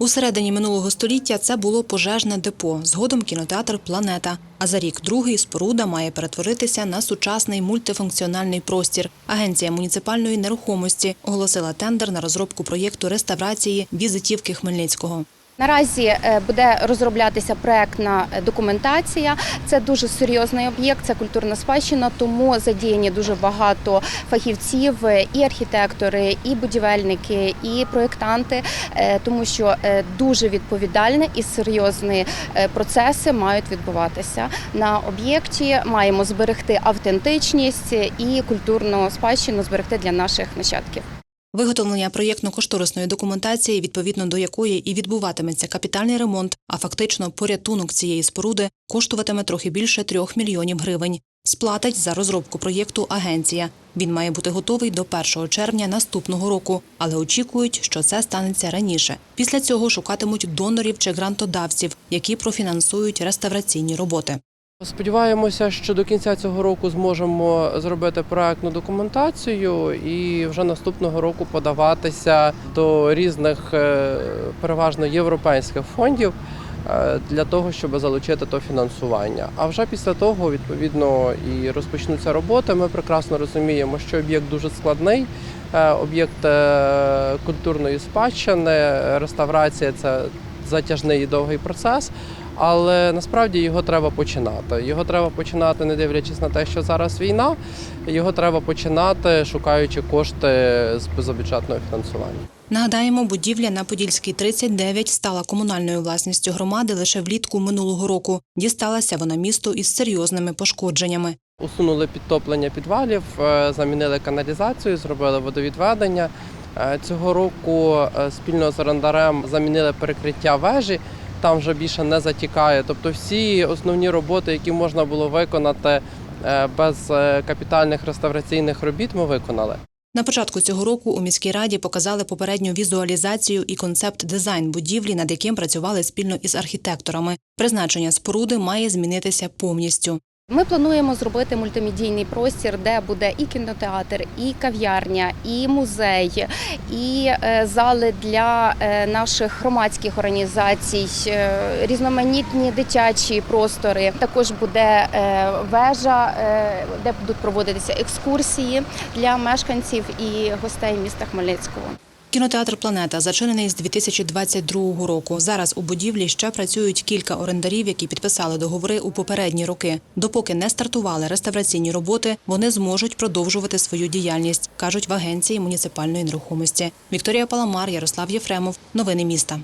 У середині минулого століття це було пожежне депо, згодом кінотеатр Планета. А за рік другий споруда має перетворитися на сучасний мультифункціональний простір. Агенція муніципальної нерухомості оголосила тендер на розробку проєкту реставрації візитівки Хмельницького. Наразі е, буде розроблятися проектна е, документація. Це дуже серйозний об'єкт, це культурна спадщина, тому задіяні дуже багато фахівців, е, і архітектори, і будівельники, і проєктанти, тому що дуже відповідальні і серйозні процеси мають відбуватися на об'єкті. Маємо зберегти автентичність і культурну спадщину зберегти для наших нащадків. Виготовлення проєктно-кошторисної документації, відповідно до якої і відбуватиметься капітальний ремонт, а фактично порятунок цієї споруди коштуватиме трохи більше трьох мільйонів гривень. Сплатить за розробку проєкту агенція. Він має бути готовий до 1 червня наступного року, але очікують, що це станеться раніше. Після цього шукатимуть донорів чи грантодавців, які профінансують реставраційні роботи. Сподіваємося, що до кінця цього року зможемо зробити проектну документацію і вже наступного року подаватися до різних е, переважно європейських фондів е, для того, щоб залучити то фінансування. А вже після того, відповідно, і розпочнуться роботи. Ми прекрасно розуміємо, що об'єкт дуже складний. е, Об'єкт культурної спадщини, реставрація це затяжний і довгий процес. Але насправді його треба починати. Його треба починати, не дивлячись на те, що зараз війна. Його треба починати, шукаючи кошти з позабюджетного фінансування. Нагадаємо, будівля на Подільській 39 стала комунальною власністю громади лише влітку минулого року. Дісталася вона місту із серйозними пошкодженнями. Усунули підтоплення підвалів, е, замінили каналізацію, зробили водовідведення. Е, Цього року е, спільно з орендарем замінили перекриття вежі. Там вже більше не затікає. Тобто всі основні роботи, які можна було виконати е, без е, капітальних реставраційних робіт, ми виконали. На початку цього року у міській раді показали попередню візуалізацію і концепт-дизайн будівлі, над яким працювали спільно із архітекторами. Призначення споруди має змінитися повністю. Ми плануємо зробити мультимедійний простір, де буде і кінотеатр, і кав'ярня, і музей, і е, зали для е, наших громадських організацій, е, різноманітні дитячі простори. Також буде вежа, де будуть проводитися екскурсії для мешканців і гостей міста Хмельницького. Кінотеатр Планета зачинений з 2022 року. Зараз у будівлі ще працюють кілька орендарів, які підписали договори у попередні роки. Допоки не стартували реставраційні роботи, вони зможуть продовжувати свою діяльність, кажуть в агенції муніципальної нерухомості. Вікторія Паламар, Ярослав Єфремов. Новини міста.